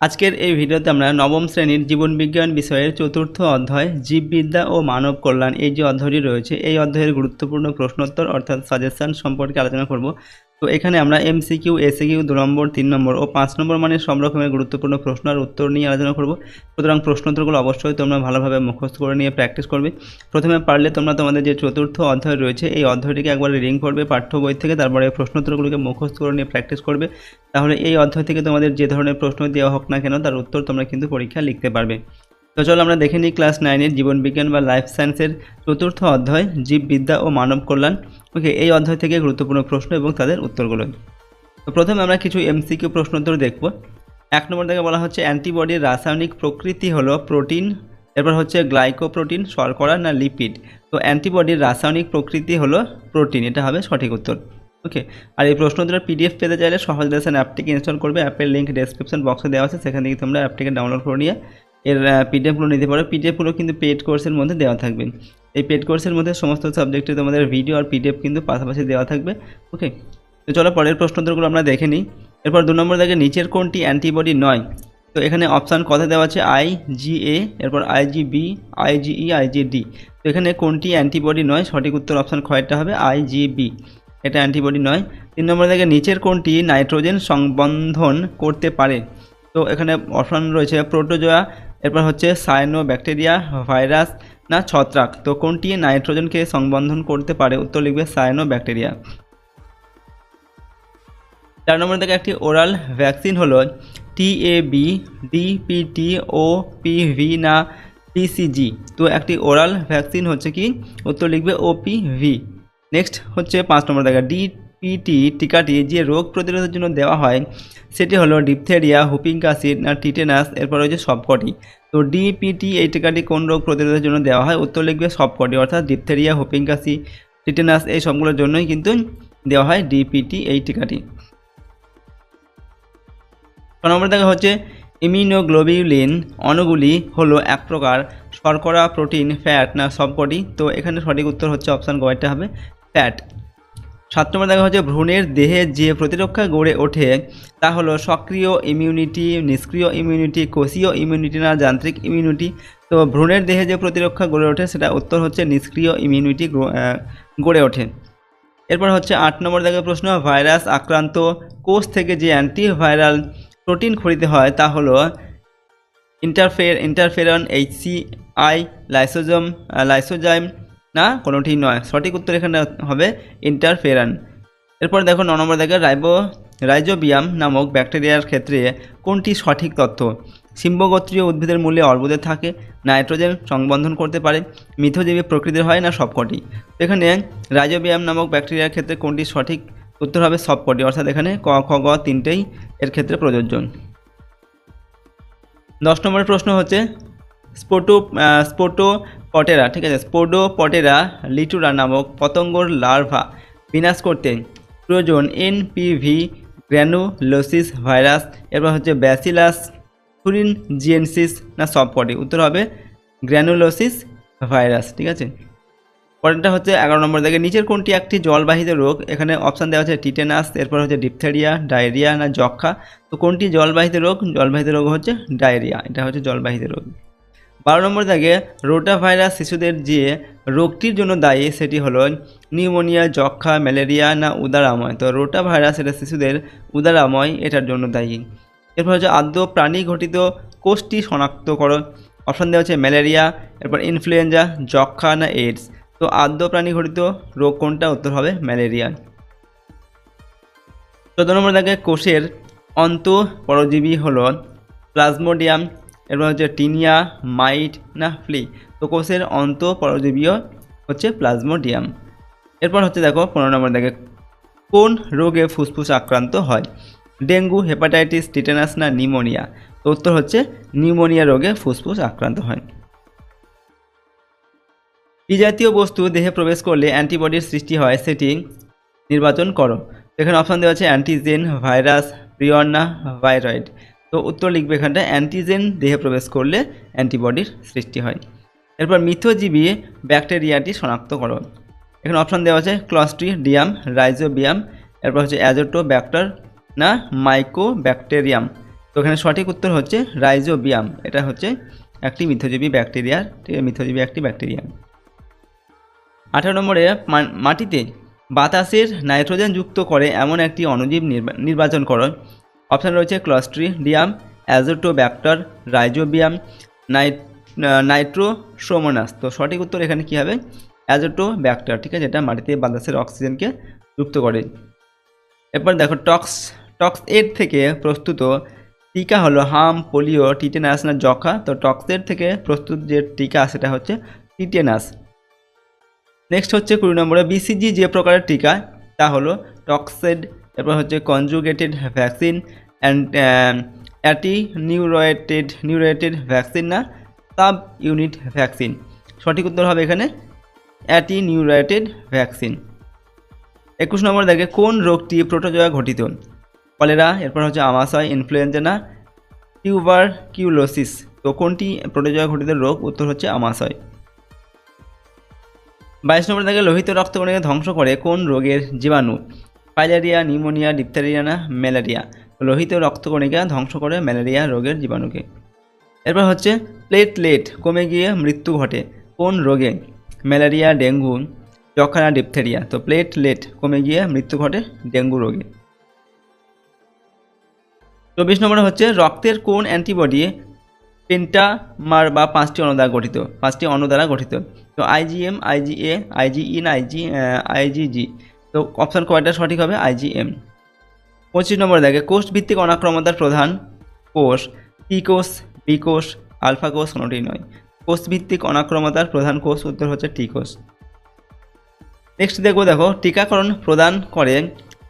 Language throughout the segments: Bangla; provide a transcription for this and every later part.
আজকের এই ভিডিওতে আমরা নবম শ্রেণির জীবনবিজ্ঞান বিষয়ের চতুর্থ অধ্যায়, জীববিদ্যা ও মানব কল্যাণ এই যে অধ্যায়টি রয়েছে, এই অধ্যায়ের গুরুত্বপূর্ণ প্রশ্নোত্তর অর্থাৎ সাজেশান সম্পর্কে আলোচনা করব। তো এখানে আমরা এমসিকিউ এসিকিউ দু নম্বর, তিন নম্বর ও পাঁচ নম্বর মানে সব রকমের গুরুত্বপূর্ণ প্রশ্ন আর উত্তর নিয়ে আলোচনা করব। সুতরাং প্রশ্নোত্তরগুলো অবশ্যই তোমরা ভালোভাবে মুখস্থ করে নিয়ে প্র্যাকটিস করবে। প্রথমে পারলে তোমরা তোমাদের যে চতুর্থ অধ্যায় রয়েছে, এই অধ্যায়টিকে একবার রিডিং করবে পাঠ্য বই থেকে, তারপরে প্রশ্নোত্তরগুলোকে মুখস্থ করে নিয়ে প্র্যাকটিস করবে। তাহলে এই অধ্যায় থেকে তোমাদের যে ধরনের প্রশ্ন দেওয়া হোক না কেন, তার উত্তর তোমরা কিন্তু পরীক্ষা লিখতে পারবে। তো চলো আমরা দেখে নিই ক্লাস নাইনের জীবনবিজ্ঞান বা লাইফ সায়েন্সের চতুর্থ অধ্যায়, জীববিদ্যা ও মানব কল্যাণ। ওকে এই অধ্যায় থেকে গুরুত্বপূর্ণ প্রশ্ন এবং তাদের উত্তরগুলো। তো প্রথমে আমরা কিছু এমসিকিউ প্রশ্ন উত্তর দেখব। এক নম্বর থেকে বলা হচ্ছে অ্যান্টিবডির রাসায়নিক প্রকৃতি হলো প্রোটিন এরপর হচ্ছে গ্লাইকোপ্রোটিন শর্করা না লিপিড তো অ্যান্টিবডির রাসায়নিক প্রকৃতি হলো প্রোটিন এটা হবে সঠিক উত্তর। ওকে আর এই প্রশ্ন দুটোর পিডিএফ পেতে চাইলে সহজ লেসন অ্যাপটিকে ইনস্টল করবে, অ্যাপের লিঙ্ক ডেসক্রিপশন বক্সে দেওয়া আছে, সেখান থেকে তোমরা অ্যাপটিকে ডাউনলোড করে নিয়ে এর পিডিএফগুলো নিতে পারো। পিডিএফগুলো কিন্তু পেড কোর্সের মধ্যে দেওয়া থাকবে। এই পেড কোর্সের মধ্যে সমস্ত সাবজেক্টে তোমাদের ভিডিও আর পিডিএফ কিন্তু পাশাপাশি দেওয়া থাকবে। ওকে তো চলো পরের প্রশ্নোত্তরগুলো আমরা দেখে নিই। এরপর দু নম্বর দেখে নিচের কোনটি অ্যান্টিবডি নয়? তো এখানে অপশান কথা দেওয়া আছে? আই জি এ এরপর আইজিবি আইজিই আইজিডি তো এখানে কোনটি অ্যান্টিবডি নয়? সঠিক উত্তর অপশান খয়েরটা হবে আইজিবি এটা অ্যান্টিবডি নয়। তিন নম্বর দেখে নিচের কোনটি নাইট্রোজেন সংবন্ধন করতে পারে? তো এখানে অপশান রয়েছে প্রোটোজোয়া এরপর হচ্ছে সায়ানো ব্যাকটেরিয়া ভাইরাস না ছত্রাক। তো কোনটি নাইট্রোজেনকে সংবন্ধন করতে পারে? উত্তর লিখবে সায়ানো ব্যাকটেরিয়া চার নম্বর থেকে একটি ওরাল ভ্যাকসিন হলো টিএবি ডিপিটি ও পিভি না পিসিজি তো একটি ওরাল ভ্যাকসিন হচ্ছে কি? উত্তর লিখবে ওপিভি নেক্সট হচ্ছে পাঁচ নম্বর দেখা ডিপিটি টিকাটি যে রোগ প্রতিরোধের জন্য দেওয়া হয়, সেটি হলো ডিপথেরিয়া, হুপিং না টিটেনাস, এরপর হচ্ছে সবকটি। তো ডিপিটি এই টিকাটি কোন রোগ প্রতিরোধের জন্য দেওয়া হয়? উত্তর লিখবে সবকটি, অর্থাৎ ডিপথেরিয়া, হুপিং কাশি টিটেনাস, এই সবগুলোর জন্যই কিন্তু দেওয়া হয় ডিপিটি এই টিকাটি। ছ নম্বর দেখা হচ্ছে, ইমিউনোগ্লোবিউলিন অণুগুলি হলো এক প্রকার শর্করা, প্রোটিন, ফ্যাট, না সবকটি? তো এখানে সঠিক উত্তর হচ্ছে অপশান গয়টা হবে, ফ্যাট। সাত নম্বর দেখা হচ্ছে ভ্রূণের দেহে যে প্রতিরক্ষা গড়ে ওঠে, তা হলো সক্রিয় ইমিউনিটি নিষ্ক্রিয় ইমিউনিটি কোষীয় ইমিউনিটি না, যান্ত্রিক ইমিউনিটি তো ভ্রূণের দেহে যে প্রতিরক্ষা গড়ে ওঠে, সেটা উত্তর হচ্ছে নিষ্ক্রিয় ইমিউনিটি গড়ে ওঠে। এরপর হচ্ছে আট নম্বর দেখা প্রশ্ন, ভাইরাস আক্রান্ত কোষ থেকে যে অ্যান্টিভাইরাল প্রোটিন খরিতে হয়, তা হলো ইন্টারফের ইন্টারফেরন এইচসিআই লাইসোজম লাইসোজাইম না? কোনোটি নয়। সঠিক উত্তর এখানে হবে ইন্টারফেরান এরপর দেখো ন নম্বর দেখে রাইবো, রাইজোবিয়াম নামক ব্যাকটেরিয়ার ক্ষেত্রে কোনটি সঠিক তথ্য? সিম্বগোত্রীয় উদ্ভিদের মূল্যে অর্বুদে থাকে, নাইট্রোজেন সংবন্ধন করতে পারে, মিথজীবী প্রকৃতির হয় না সবকটি? এখানে রাইজোবিয়াম নামক ব্যাকটেরিয়ার ক্ষেত্রে কোনটি সঠিক উত্তর হবে সবকটি? অর্থাৎ এখানে ক, খ, গ তিনটেই এর ক্ষেত্রে প্রযোজ্য। দশ নম্বরের প্রশ্ন হচ্ছে স্পোটো স্পোটো পটেরা, ঠিক আছে, স্পোডো পটেরা লিটুরা নামক পতঙ্গর লার্ভা বিনাশ করতে প্রয়োজন এনপিভি, গ্র্যানুলোসিস ভাইরাস, এরপর হচ্ছে ব্যাসিলাস থুরিন জিএনসিস না সবকটি উত্তর হবে গ্র্যানুলোসিস ভাইরাস, ঠিক আছে? পরেরটা হচ্ছে এগারো নম্বর দেখে নিচের কোনটি একটি জলবাহিত রোগ? এখানে অপশান দেওয়া হচ্ছে টিটেনাস, এরপর হচ্ছে ডিপথেরিয়া, ডায়রিয়া, না যক্ষা তো কোনটি জলবাহিত রোগ? জলবাহিত রোগ হচ্ছে ডায়রিয়া, এটা হচ্ছে জলবাহিত রোগ। বারো নম্বর দাগে রোটা ভাইরাস শিশুদের যে রোগটির জন্য দায়ী সেটি হলো নিউমোনিয়া যক্ষা ম্যালেরিয়া না উদারাময়। তো রোটা ভাইরাস এটা শিশুদের উদারাময়, এটার জন্য দায়ী। এরপর হচ্ছে আদ্য প্রাণী ঘটিত কোষটি শনাক্ত করো অপশান দেওয়া হচ্ছে ম্যালেরিয়া, এরপর ইনফ্লুয়েঞ্জা যক্ষা না এইডস। তো আদ্য প্রাণী ঘটিত রোগ কোনটা? উত্তর হবে ম্যালেরিয়া। চোদ্দ নম্বর দাগে কোষের অন্ত পরজীবী হল প্লাজমোডিয়াম এরপর হচ্ছে টিনিয়া, মাইট, না ফ্লি তো কোষের অন্ত পরজীবীয় হচ্ছে প্লাজমোডিয়াম। এরপর হচ্ছে দেখো পনেরো নম্বর দেখে, কোন রোগে ফুসফুস আক্রান্ত হয়? ডেঙ্গু, হেপাটাইটিস, টিটেনাস, না নিউমোনিয়া তো উত্তর হচ্ছে নিউমোনিয়া রোগে ফুসফুস আক্রান্ত হয়। এই জাতীয় বস্তু দেহে প্রবেশ করলে অ্যান্টিবডির সৃষ্টি হয় সেটি নির্বাচন করো। এখানে অপশান দেওয়া আছে অ্যান্টিজেন, ভাইরাস প্রিয়ন ভাইরয়েড। তো উত্তর লিখবে এখানটা অ্যান্টিজেন দেহে প্রবেশ করলে অ্যান্টিবডির সৃষ্টি হয়। এরপর মিথোজীবী ব্যাকটেরিয়াটি শনাক্ত করো এখানে অপশান দেওয়া আছে ক্লস্ট্রিডিয়াম রাইজোবিয়াম এরপর হচ্ছে অ্যাজোটো ব্যাক্টার না মাইকো ব্যাকটেরিয়াম তো এখানে সঠিক উত্তর হচ্ছে রাইজোবিয়াম এটা হচ্ছে একটি মিথজীবী ব্যাকটেরিয়ার মিথজীবী একটি ব্যাকটেরিয়া আঠারো নম্বরে মাটিতে বাতাসের নাইট্রোজেন যুক্ত করে এমন একটি অণুজীব নির্বা- নির্বাচন করো। অপশান রয়েছে ক্লস্ট্রিডিয়াম, অ্যাজোটোব্যাক্টর, রাইজোবিয়াম, নাইট নাইট্রোসোমোনাস। তো সঠিক উত্তর এখানে কী হবে? অ্যাজোটোব্যাক্টর, ঠিক আছে? এটা মাটিতে বাতাসের অক্সিজেনকে যুক্ত করে। এরপর দেখো টক্স টক্স এর থেকে প্রস্তুত টিকা হলো হাম, পোলিও, টিটেনাস না যক্ষা তো টক্সের থেকে প্রস্তুত যে টিকা, সেটা হচ্ছে টিটেনাস। নেক্সট হচ্ছে কুড়ি নম্বরে, বিসিজি যে প্রকারের টিকা, তা হলো টক্সেড এরপর হচ্ছে conjugated vaccine and attenuated নিউরোয়েটেড ভ্যাকসিন না সাব ইউনিট ভ্যাকসিন সঠিক উত্তর হবে এখানে অ্যাটি নিউরোয়েটেড ভ্যাকসিন একুশ নম্বর দেখে কোন রোগটি প্রোটোজোয়া ঘটিত কলেরা, এরপর হচ্ছে আমাশয় ইনফ্লুয়েঞ্জা না টিউবার কিউলোসিস তো কোনটি প্রোটোজোয়া ঘটিত রোগ? উত্তর হচ্ছে আমাশয়। বাইশ নম্বর দেখে লোহিত রক্তকণিকা ধ্বংস করে কোন রোগের জীবাণু? ফাইলেরিয়া, নিউমোনিয়া, ডিপথেরিয়া না ম্যালেরিয়া। লোহিত রক্তকণিকা ধ্বংস করে ম্যালেরিয়া রোগের জীবাণুকে। এরপর হচ্ছে প্লেটলেট, কমে গিয়ে মৃত্যু ঘটে কোন রোগে? ম্যালেরিয়া, ডেঙ্গু যক্ষা ডিপথেরিয়া। তো প্লেটলেট, কমে গিয়ে মৃত্যু ঘটে ডেঙ্গু রোগে। চব্বিশ নম্বরে হচ্ছে রক্তের কোন অ্যান্টিবডি পেন্টামার বা পাঁচটি অণু দ্বারা গঠিত? পাঁচটি অণু দ্বারা গঠিত। তো IgM IgA IgE Ig IgG তো অপশান কয়টা সঠিক হবে? আইজিএম পঁচিশ নম্বরে দেখে কোষ ভিত্তিক অনাক্রমতার প্রধান কোষ টি কোষ বি কোষ, আলফা কোষ, কোনোটি নয়। কোষ ভিত্তিক অনাক্রমতার প্রধান কোষ উত্তর হচ্ছে টি কোষ। নেক্সট দেখব, দেখো, টিকাকরণ প্রদান করে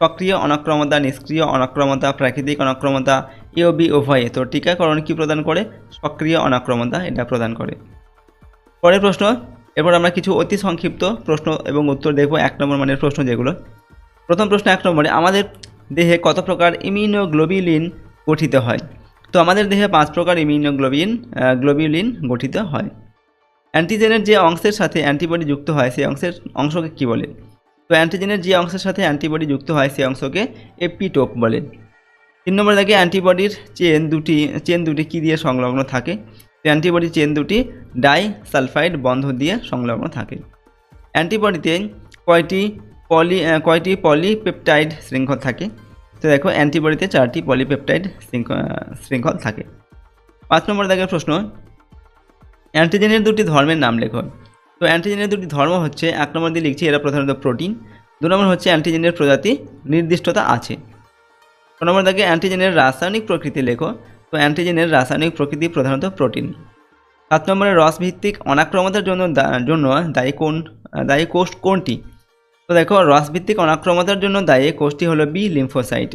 সক্রিয় অনাক্রমতা, নিষ্ক্রিয় অনাক্রমতা, প্রাকৃতিক অনাক্রমতা ইওবি উভয়ে তো টিকাকরণ কি প্রদান করে? সক্রিয় অনাক্রমতা এটা প্রদান করে। পরের প্রশ্ন এরপর আমরা কিছু অতি সংক্ষিপ্ত প্রশ্ন এবং উত্তর দেখব, এক নম্বর মানের প্রশ্ন যেগুলো। প্রথম প্রশ্ন এক নম্বরে, আমাদের দেহে কত প্রকার ইমিউনোগ্লোবিলিন গঠিত হয়? তো আমাদের দেহে পাঁচ প্রকার ইমিউনোগ্লোবিন গ্লোবিউলিন গঠিত হয়। অ্যান্টিজেনের যে অংশের সাথে অ্যান্টিবডি যুক্ত হয়, সেই অংশের অংশকে কী বলে? তো অ্যান্টিজেনের যে অংশের সাথে অ্যান্টিবডি যুক্ত হয়, সেই অংশকে এপিটোপ বলে। তিন নম্বর দেখে অ্যান্টিবডির চেন দুটি চেন দুটি কী দিয়ে সংলগ্ন থাকে? অ্যান্টিবডি চেন দুটি ডাই সালফাইড বন্ধ দিয়ে সংলগ্ন থাকে। অ্যান্টিবডিতে কয়টি পলি কয়টি পলিপেপটাইড শৃঙ্খল থাকে? তো দেখো, অ্যান্টিবডিতে চারটি পলিপেপটাইড শৃঙ্খ- শৃঙ্খল থাকে। পাঁচ নম্বর দেখে প্রশ্ন। অ্যান্টিজেনের দুটি ধর্মের নাম লেখো। তো অ্যান্টিজেনের দুটি ধর্ম হচ্ছে, এক নম্বর দিয়ে লিখছি, এরা প্রধানত প্রোটিন। দু নম্বর হচ্ছে, অ্যান্টিজেনের প্রজাতি নির্দিষ্টতা আছে। ছ নম্বর দেখে, অ্যান্টিজেনের রাসায়নিক প্রকৃতি লেখো। তো অ্যান্টিজেনের রাসায়নিক প্রকৃতি প্রধানত প্রোটিন। সাত নম্বরে রসভিত্তিক অনাক্রমতার জন্য জন্য দায়ী কোন দায়ী কোষ কোনটি? তো দেখো, রসভিত্তিক অনাক্রমতার জন্য দায়ী কোষটি হলো বি লিম্ফোসাইট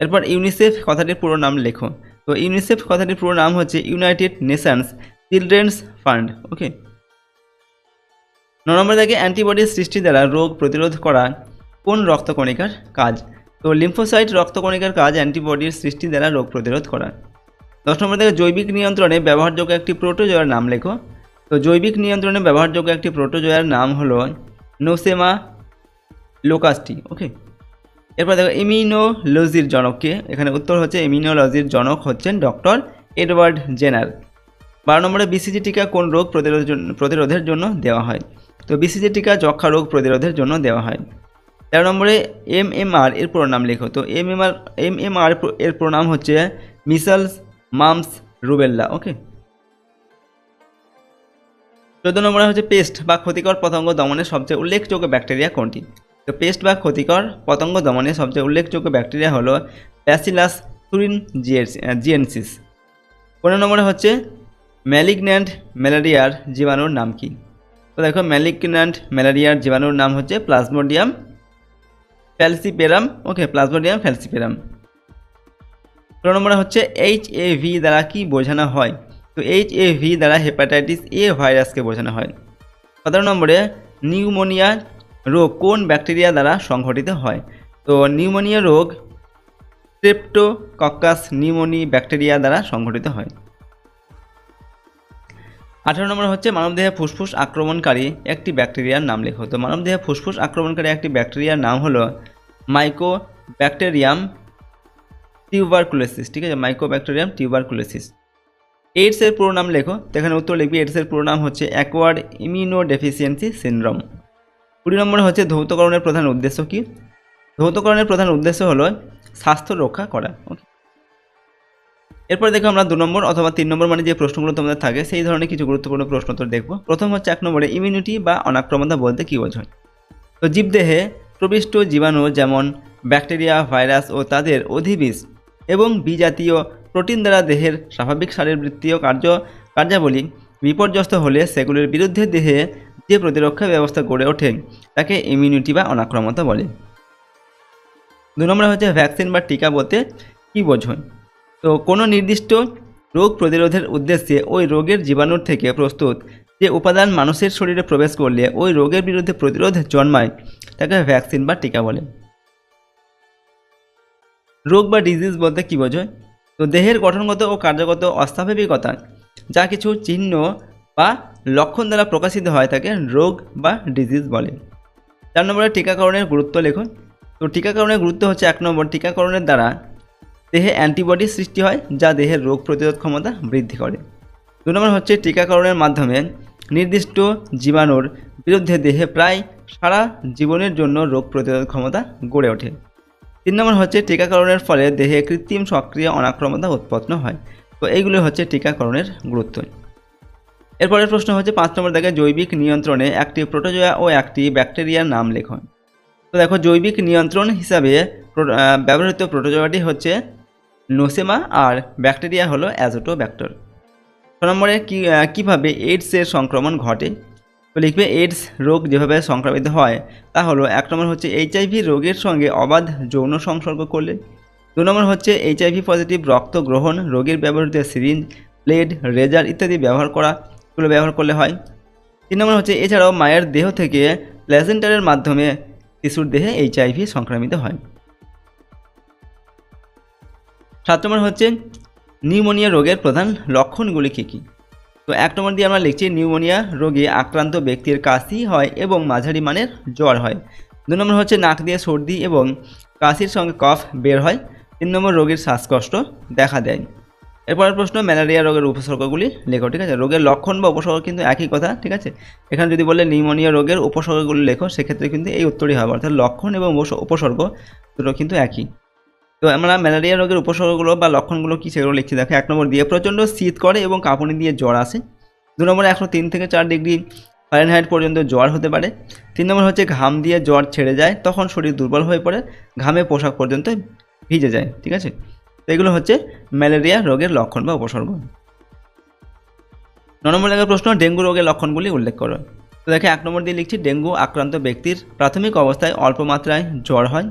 এরপর ইউনিসেফ কথাটির পুরো নাম লেখো। তো ইউনিসেফ কথাটির পুরো নাম হচ্ছে United Nations Children's Fund okay ন নম্বর দেখে অ্যান্টিবডির সৃষ্টি দ্বারা রোগ প্রতিরোধ করা কোন রক্তকণিকার কাজ? তো লিম্ফোসাইট রক্তকণিকার কাজ অ্যান্টিবডির সৃষ্টি দ্বারা রোগ প্রতিরোধ করা দশ নম্বর থেকে জৈবিক নিয়ন্ত্রণে ব্যবহারযোগ্য একটি প্রোটোজয়ের নাম লেখো। তো জৈবিক নিয়ন্ত্রণে ব্যবহারযোগ্য একটি প্রোটোজয়ের নাম হলো নোসেমা লোকাস্টি, ওকে? এরপর দেখো, ইমিউনোলজির জনককে। এখানে উত্তর হচ্ছে ইমিউনোলজির জনক হচ্ছেন ডক্টর এডওয়ার্ড জেনার। বারো নম্বরে বিসিজি টিকা কোন রোগ প্রতিরোধের জন্য প্রতিরোধের জন্য দেওয়া হয়? তো বিসিজি টিকা যক্ষা রোগ প্রতিরোধের জন্য দেওয়া হয়। তেরো নম্বরে এম এম আর এর প্রণাম লেখো। তো M M R, M M R এর প্রণাম হচ্ছে মিসালস মামস রুবেল্লা ওকে চোদ্দ নম্বরে হচ্ছে পেস্ট বা ক্ষতিকর পতঙ্গ দমনের সবচেয়ে উল্লেখযোগ্য ব্যাকটেরিয়া কোনটি? তো পেস্ট বা ক্ষতিকর পতঙ্গ দমনের সবচেয়ে উল্লেখযোগ্য ব্যাকটেরিয়া হলো ব্যাসিলাস থুরিন জিএনসিস পনেরো নম্বরে হচ্ছে ম্যালিগন্যান্ট ম্যালেরিয়ার জীবাণুর নাম কি? তো দেখো ম্যালিগন্যান্ট ম্যালেরিয়ার জীবাণুর নাম হচ্ছে plasmodium falciparum, okay, plasmodium falciparum. ষোলো নম্বরে হচ্ছে এইচ এ ভি দ্বারা কি বোঝানো হয়? তো এইচ এ ভি দ্বারা হেপাটাইটিস এ ভাইরাসকে বোঝানো হয়। সতেরো নম্বরে নিউমোনিয়া রোগ কোন ব্যাকটেরিয়া দ্বারা সংঘটিত হয়? তো নিউমোনিয়া রোগ স্ট্রেপ্টোকক্কাস নিউমোনি ব্যাকটেরিয়া দ্বারা সংঘটিত হয়। আঠারো নম্বর হচ্ছে মানবদেহে ফুসফুস আক্রমণকারী একটি ব্যাকটেরিয়ার নাম লেখো। তো মানবদেহে ফুসফুস আক্রমণকারী একটি ব্যাকটেরিয়ার নাম হলো মাইকো ব্যাকটেরিয়াম টিউবারকুলোসিস ঠিক আছে? মাইক্রোব্যাকটেরিয়াম টিউবারকুলোসিস এইডসের পুরো নাম লেখো। তো এখানে উত্তর লিখবি এইডসের পুরো নাম হচ্ছে অ্যাকোয়ার্ড ইমিউনো ডেফিসিয়েন্সি সিনড্রোম কুড়ি নম্বরে হচ্ছে ধৌতকরণের প্রধান উদ্দেশ্য কী? ধৌতকরণের প্রধান উদ্দেশ্য হলো স্বাস্থ্য রক্ষা করা। ওকে এরপর দেখো আমরা দু নম্বর অথবা তিন নম্বর মানে যে প্রশ্নগুলো তোমাদের থাকে, সেই ধরনের কিছু গুরুত্বপূর্ণ প্রশ্ন উত্তর দেখব। প্রথম হচ্ছে এক নম্বরে ইমিউনিটি বা অনাক্রমণতা বলতে কী বোঝায়? তো জীবদেহে প্রবিষ্ট জীবাণু যেমন ব্যাকটেরিয়া, ভাইরাস ও তাদের অধিবিষ এবং বিজাতীয় প্রোটিন দ্বারা দেহের স্বাভাবিক শারীরবৃত্তীয় কার্য, কার্যাবলী বিপর্যস্ত হলে সেগুলির বিরুদ্ধে দেহে যে প্রতিরক্ষা ব্যবস্থা গড়ে ওঠে, তাকে ইমিউনিটি বা অনাক্রমতা বলে। দু নম্বরে হচ্ছে ভ্যাকসিন বা টিকা বলতে কী বোঝায়? তো কোনো নির্দিষ্ট রোগ প্রতিরোধের উদ্দেশ্যে ওই রোগের জীবাণুর থেকে প্রস্তুত। যে উপাদান মানুষের শরীরে প্রবেশ করলে ওই রোগের বিরুদ্ধে প্রতিরোধ জন্মায়, তাকে ভ্যাকসিন বা টিকা বলে। রোগ বা ডিজিজ বলতে কী বোঝায়? তো দেহের গঠনগত ও কার্যগত অস্বাভাবিকতা, যা কিছু চিহ্ন বা লক্ষণ দ্বারা প্রকাশিত হয়, তাকে রোগ বা ডিজিজ বলে। চার নম্বরে টিকাকরণের গুরুত্ব লেখো। তো টিকাকরণের গুরুত্ব হচ্ছে এক নম্বর, টিকাকরণের দ্বারা দেহে অ্যান্টিবডি সৃষ্টি হয় যা দেহের রোগ প্রতিরোধ ক্ষমতা বৃদ্ধি করে। দু নম্বর হচ্ছে টিকাকরণের মাধ্যমে নির্দিষ্ট জীবাণুর বিরুদ্ধে দেহে প্রায় সারা জীবনের জন্য রোগ প্রতিরোধ ক্ষমতা গড়ে ওঠে। তিন নম্বর হচ্ছে টিকাকরণের ফলে দেহে কৃত্রিম সক্রিয় অনাক্রমতা উৎপন্ন হয়। তো এইগুলো হচ্ছে টিকাকরণের গুরুত্ব। এরপরের প্রশ্ন হচ্ছে পাঁচ নম্বর দেখে জৈবিক নিয়ন্ত্রণে একটি প্রোটোজোয়া ও একটি ব্যাকটেরিয়ার নাম লেখন তো দেখো, জৈবিক নিয়ন্ত্রণ হিসাবে ব্যবহৃত প্রোটোজোয়াটি হচ্ছে নোসেমা আর ব্যাকটেরিয়া হলো অ্যাজোটো ব্যাক্টর ছ নম্বরে কী কীভাবে এইডসের সংক্রমণ ঘটে? তো লিখবে এইডস রোগ যেভাবে সংক্রামিত হয়, তা হলো এক নম্বর হচ্ছে এইচআইভি রোগের সঙ্গে অবাধ যৌন সংসর্গ করলে। দু নম্বর হচ্ছে এইচআইভি পজিটিভ রক্ত গ্রহণ, রোগের ব্যবহৃত সিরিঞ্জ ব্লেড রেজার ইত্যাদি ব্যবহার করা, এগুলো ব্যবহার করলে হয়। তিন নম্বর হচ্ছে এছাড়াও মায়ের দেহ থেকে প্ল্যাসেন্টারের মাধ্যমে শিশুর দেহে এইচআইভি সংক্রামিত হয়। সাত নম্বর হচ্ছে, নিউমোনিয়া রোগের প্রধান লক্ষণগুলি কী কী? তো এক নম্বর দিয়ে আমরা লিখছি, নিউমোনিয়া রোগে আক্রান্ত ব্যক্তির কাশি হয় এবং মাঝারি মানের জ্বর হয়। দু নম্বর হচ্ছে, নাক দিয়ে সর্দি এবং কাশির সঙ্গে কফ বের হয়। তিন নম্বর, রোগীর শ্বাসকষ্ট দেখা দেয়। এরপরের প্রশ্ন, ম্যালেরিয়া রোগের উপসর্গগুলি লেখো, ঠিক আছে? রোগের লক্ষণ বা উপসর্গ কিন্তু একই কথা, ঠিক আছে? এখানে যদি বলে নিউমোনিয়া রোগের উপসর্গগুলি লেখো, সেক্ষেত্রে কিন্তু এই উত্তরই হবে। অর্থাৎ লক্ষণ এবং উপসর্গ দুটো কিন্তু একই। তো আমরা ম্যালেরিয়া রোগের উপসর্গগুলো বা লক্ষণগুলো কী সেগুলো লিখছি? দেখো, এক নম্বর দিয়ে প্রচণ্ড শীত করে এবং কাঁপুনি দিয়ে জ্বর আসে। দু নম্বরে, একশো তিন থেকে চার ডিগ্রি ফারেনহাইট পর্যন্ত জ্বর হতে পারে। তিন নম্বর হচ্ছে, ঘাম দিয়ে জ্বর ছেড়ে যায়, তখন শরীর দুর্বল হয়ে পড়ে, ঘামে পোশাক পর্যন্ত ভিজে যায়, ঠিক আছে? তো এগুলো হচ্ছে ম্যালেরিয়া রোগের লক্ষণ বা উপসর্গ। ন নম্বর লেখার প্রশ্ন, ডেঙ্গু রোগের লক্ষণগুলি উল্লেখ করো। তো দেখে, এক নম্বর দিয়ে লিখছি, ডেঙ্গু আক্রান্ত ব্যক্তির প্রাথমিক অবস্থায় অল্প মাত্রায় জ্বর হয়।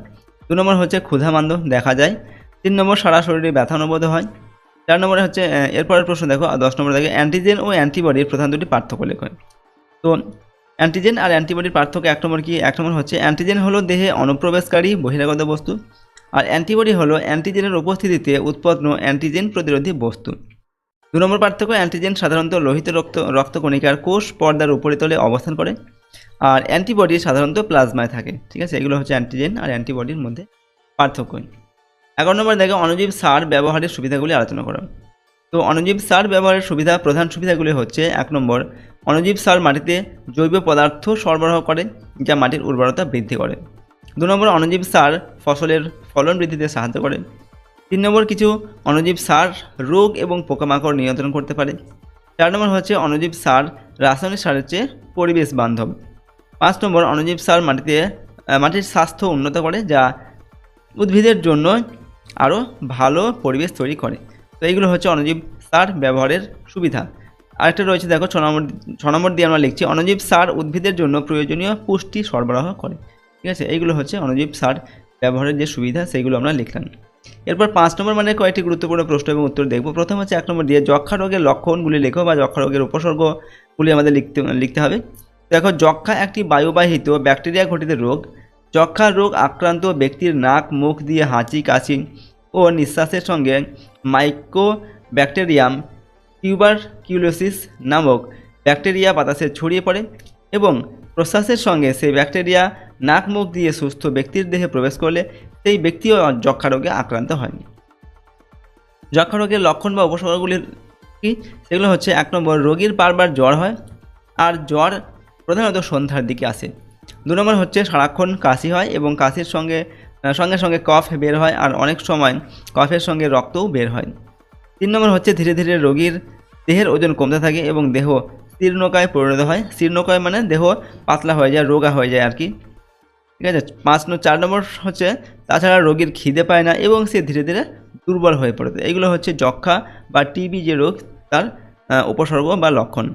দু নম্বর হচ্ছে ক্ষুধামান্দ দেখা যায়। তিন নম্বর সারা শরীরে ব্যথা অনুভূত হয়। চার নম্বরে হচ্ছে এরপরের প্রশ্ন দেখো, আর দশ নম্বরে দেখো অ্যান্টিজেন ও অ্যান্টিবডির প্রধান দুটি পার্থক্য লেখো। তো অ্যান্টিজেন আর অ্যান্টিবডির পার্থক্য এক নম্বর কি? এক নম্বর হচ্ছে অ্যান্টিজেন হলো দেহে অনুপ্রবেশকারী, বহিরাগত বস্তু। আর অ্যান্টিবডি হলো অ্যান্টিজেনের উপস্থিতিতে উৎপন্ন অ্যান্টিজেন প্রতিরোধী বস্তু। দু নম্বর পার্থক্য অ্যান্টিজেন সাধারণত লোহিত রক্ত রক্তকণিকার কোষ পর্দার উপরিতলে অবস্থান করে। আর অ্যান্টিবডি সাধারণত প্লাজমায় থাকে, ঠিক আছে? এগুলো হচ্ছে অ্যান্টিজেন আর অ্যান্টিবডির মধ্যে পার্থক্য। এগারো নম্বর দেখে, অণুজীব সার ব্যবহারের সুবিধাগুলি আলোচনা করা। তো অণুজীব সার ব্যবহারের সুবিধা, প্রধান সুবিধাগুলি হচ্ছে, এক নম্বর, অণুজীব সার মাটিতে জৈব পদার্থ সরবরাহ করে, যা মাটির উর্বরতা বৃদ্ধি করে। দু নম্বর, অণুজীব সার ফসলের ফলন বৃদ্ধিতে সাহায্য করে। তিন নম্বর, কিছু অণুজীব সার রোগ এবং পোকামাকড় নিয়ন্ত্রণ করতে পারে চার নম্বর হচ্ছে অণুজীব সার রাসায়নিক সারের চেয়ে পরিবেশ বান্ধব। পাঁচ নম্বর অণুজীব সার মাটিতে মাটির স্বাস্থ্য উন্নত করে যা উদ্ভিদের জন্য আরও ভালো পরিবেশ তৈরি করে। তো এইগুলো হচ্ছে অণুজীব সার ব্যবহারের সুবিধা। আরেকটা রয়েছে, দেখো, ছ নম্বর ছ নম্বর দিয়ে আমরা লিখছি অণুজীব সার উদ্ভিদের জন্য প্রয়োজনীয় পুষ্টি সরবরাহ করে। ঠিক আছে? এইগুলো হচ্ছে অণুজীব সার ব্যবহারের যে সুবিধা, সেইগুলো আমরা লিখলাম। এরপর পাঁচ নম্বর মানে কয়েকটি গুরুত্বপূর্ণ প্রশ্ন এবং উত্তর দেখব। প্রথম হচ্ছে এক নম্বর দিয়ে যক্ষা রোগের লক্ষণগুলি লেখো বা যক্ষা রোগের উপসর্গগুলি আমাদের লিখতে লিখতে হবে। দেখো, যক্ষা একটি বায়ুবাহিত ব্যাকটেরিয়া ঘটিত রোগ। যক্ষা রোগ আক্রান্ত ব্যক্তির নাক, মুখ দিয়ে হাঁচি, কাশি ও নিঃশ্বাসের সঙ্গে মাইক্রো ব্যাকটেরিয়াম টিউবারকিউলোসিস নামক ব্যাকটেরিয়া বাতাসে ছড়িয়ে পড়ে এবং প্রশ্বাসের সঙ্গে সেই ব্যাকটেরিয়া নাক, মুখ দিয়ে সুস্থ ব্যক্তির দেহে প্রবেশ করলে সেই ব্যক্তিও যক্ষা রোগে আক্রান্ত হয়নি। যক্ষা রোগের লক্ষণ বা উপসর্গগুলি কি? সেগুলো হচ্ছে, এক নম্বর, রোগীর বারবার জ্বর হয়, আর জ্বর প্রধানত সন্ধ্যার দিকে আসে। দু নম্বর হচ্ছে, সারাক্ষণ কাশি হয় এবং কাশির সঙ্গে সঙ্গে সঙ্গে কফ বের হয়, আর অনেক সময় কফের সঙ্গে রক্তও বের হয়। তিন নম্বর হচ্ছে, ধীরে ধীরে রোগীর দেহের ওজন কমতে থাকে এবং দেহ শীর্ণকায় পরিণত হয়। শীর্ণকায় মানে দেহ পাতলা হয়ে যায়, রোগা হয়ে যায় আর কি। ঠিক আছে? পাঁচ চার নম্বর হচ্ছে তাছাড়া রোগীর খিদে পায় না এবং সে ধীরে ধীরে দুর্বল হয়ে পড়ে এগুলো হচ্ছে যক্ষা বা টিবি যে রোগ, তার উপসর্গ বা লক্ষণ।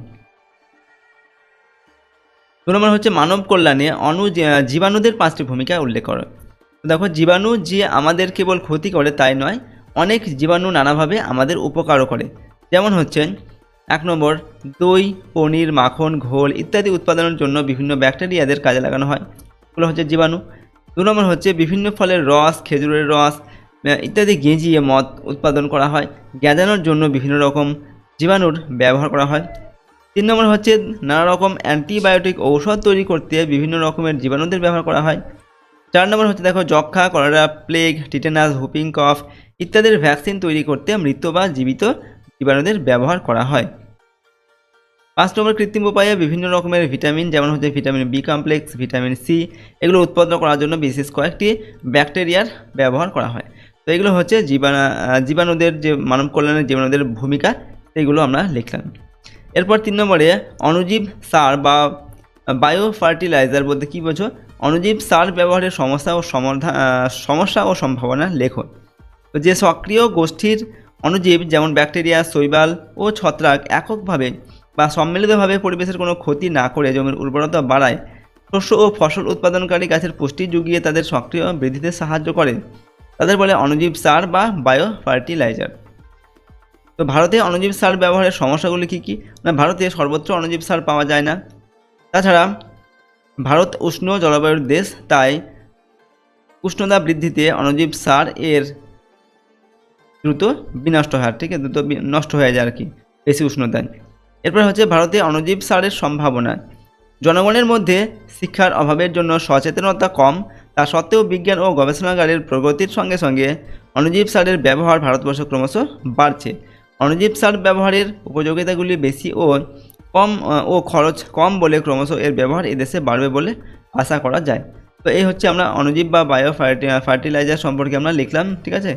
দু নম্বর হচ্ছে মানব কল্যাণে অণু জীবাণুদের পাঁচটি ভূমিকা উল্লেখ করে। দেখো, জীবাণু যে আমাদের কেবল ক্ষতি করে তাই নয়, অনেক জীবাণু নানাভাবে আমাদের উপকারও করে। যেমন হচ্ছে, এক নম্বর, দই, পনির, মাখন, ঘোল ইত্যাদি উৎপাদনের জন্য বিভিন্ন ব্যাকটেরিয়াদের কাজে লাগানো হয়। এগুলো হচ্ছে জীবাণু। দু নম্বর হচ্ছে বিভিন্ন ফলের রস, খেজুরের রস ইত্যাদি গেঁজিয়ে মদ উৎপাদন করা হয়। গেঁজানোর জন্য বিভিন্ন রকম জীবাণুর ব্যবহার করা হয়। তিন নম্বর হচ্ছে নানা রকম অ্যান্টিবায়োটিক ঔষধ তৈরি করতে বিভিন্ন রকমের জীবাণুদের ব্যবহার করা হয়। চার নম্বর হচ্ছে দেখো যক্ষা cholera, plague, tetanus, whooping cough ইত্যাদির ভ্যাকসিন তৈরি করতে মৃত বা জীবিত জীবাণুদের ব্যবহার করা হয়। পাঁচ নম্বর কৃত্রিম উপায়ে বিভিন্ন রকমের ভিটামিন, যেমন হচ্ছে vitamin B complex vitamin C এগুলো উৎপন্ন করার জন্য বিশেষ কয়েকটি ব্যাকটেরিয়ার ব্যবহার করা হয়। তো এগুলো হচ্ছে জীবাণু জীবাণুদের যে মানব কল্যাণের জীবাণুদের ভূমিকা, সেগুলো আমরা লিখলাম। এরপর তিন নম্বরে অণুজীব সার বা বায়ো ফার্টিলাইজার বলতে কী বোঝো? অণুজীব সার ব্যবহারের সমস্যা ও সমাধান সমস্যা ও সম্ভাবনা লেখো। তো যে সক্রিয় গোষ্ঠীর অণুজীব, যেমন ব্যাকটেরিয়া, শৈবাল ও ছত্রাক এককভাবে বা সম্মিলিতভাবে পরিবেশের কোনো ক্ষতি না করে জমির উর্বরতা বাড়ায়, শস্য ও ফসল উৎপাদনকারী গাছের পুষ্টি জুগিয়ে তাদের সক্রিয় বৃদ্ধিতে সাহায্য করে। তাদের বলে অণুজীব সার বা বায়ো ফার্টিলাইজার তো ভারতে অণুজীব সার ব্যবহারের সমস্যাগুলি কী কী? না ভারতে সর্বত্র অণুজীব সার পাওয়া যায় না? তাছাড়া, ভারত উষ্ণ জলবায়ুর দেশ, তাই উষ্ণতা বৃদ্ধিতে অণুজীব সার এর দ্রুত বিনষ্ট হয়, ঠিক আছে? দ্রুত নষ্ট হয়ে যায় আর কি, বেশি উষ্ণতায়। এরপর হচ্ছে ভারতে অণুজীব সারের সম্ভাবনা। জনগণের মধ্যে শিক্ষার অভাবের জন্য সচেতনতা কম, তা সত্ত্বেও বিজ্ঞান ও গবেষণাগারের প্রগতির সঙ্গে সঙ্গে অণুজীব সারের ব্যবহার ভারতবর্ষে ক্রমশ বাড়ছে। অণুজীব সার ব্যবহারের উপযোগিতাগুলি বেশি ও কম, ও খরচ কম বলে ক্রমশ এর ব্যবহার এদেশে বাড়বে বলে আশা করা যায়। তো এই হচ্ছে আমরা অণুজীব বা বায়ো ফার্টি, ফার্টিলাইজার সম্পর্কে আমরা লিখলাম, ঠিক আছে?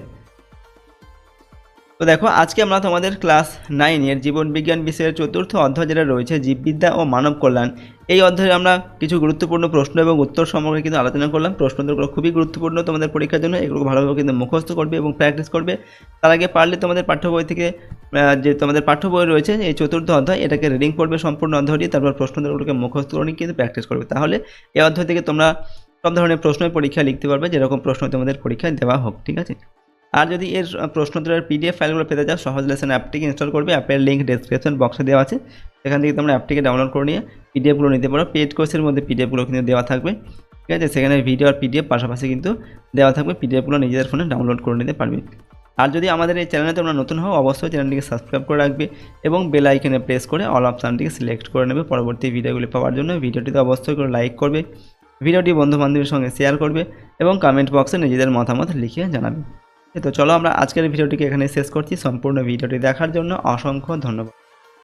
তো দেখো, আজকে আমরা তোমাদের ক্লাস নাইনের জীবন বিজ্ঞান বিষয়ের চতুর্থ অধ্যায় যেটা রয়েছে, জীববিদ্যা ও মানব কল্যাণ। এই অধ্যায়ে আমরা কিছু গুরুত্বপূর্ণ প্রশ্ন এবং উত্তর সম্পর্কে কিন্তু আলোচনা করলাম। প্রশ্ন উত্তরগুলো খুবই গুরুত্বপূর্ণ তোমাদের পরীক্ষার জন্য এগুলো ভালোভাবে কিন্তু মুখস্থ করবে এবং প্র্যাকটিস করবে। তার আগে পারলে তোমাদের পাঠ্য বই থেকে যে তোমাদের পাঠ্য বই রয়েছে, এই চতুর্থ অধ্যায়, এটাকে রিডিং পড়বে সম্পূর্ণ অধ্যায়টি, তারপর প্রশ্ন উত্তরগুলোকে মুখস্থ করে কিন্তু প্র্যাকটিস করবে। তাহলে এই অধ্যায় থেকে তোমরা সব ধরনের প্রশ্নের পরীক্ষা লিখতে পারবে, যেরকম প্রশ্ন তোমাদের পরীক্ষায় দেওয়া হোক, ঠিক আছে? আর যদি এর প্রশ্নোত্তরের পিডিএফ ফাইলগুলো পেতে চাও, সহজ লেসন অ্যাপটিকে ইনস্টল করবে। অ্যাপের লিঙ্ক ডেসক্রিপশন বক্সে দেওয়া আছে। সেখান থেকে তোমরা অ্যাপটিকে ডাউনলোড করে নিয়ে পিডিএফগুলো নিতে পারো। পেড কোর্সের মধ্যে পিডিএফগুলো কিন্তু দেওয়া থাকবে। ঠিক আছে? সেখানে ভিডিও আর পিডিএফ পাশাপাশি কিন্তু দেওয়া থাকবে। পিডিএফগুলো নিজেদের ফোনে ডাউনলোড করে নিতে পারবে। আর যদি আমাদের এই চ্যানেলে তোমরা নতুন হও, অবশ্যই চ্যানেলটিকে সাবস্ক্রাইব করে রাখবে এবং বেল আইকনে প্রেস করে অল অপশানটিকে সিলেক্ট করে নেবে। পরবর্তী ভিডিওগুলি পাওয়ার জন্য ভিডিওটিতে অবশ্যই করে লাইক করবে। ভিডিওটি বন্ধু বান্ধবের সঙ্গে শেয়ার করবে এবং কমেন্ট বক্সে নিজেদের মতামত লিখে জানাবে। তো চলো আমরা আজকের ভিডিওটিকে এখানে শেষ করছি। সম্পূর্ণ ভিডিওটি দেখার জন্য অসংখ্য ধন্যবাদ।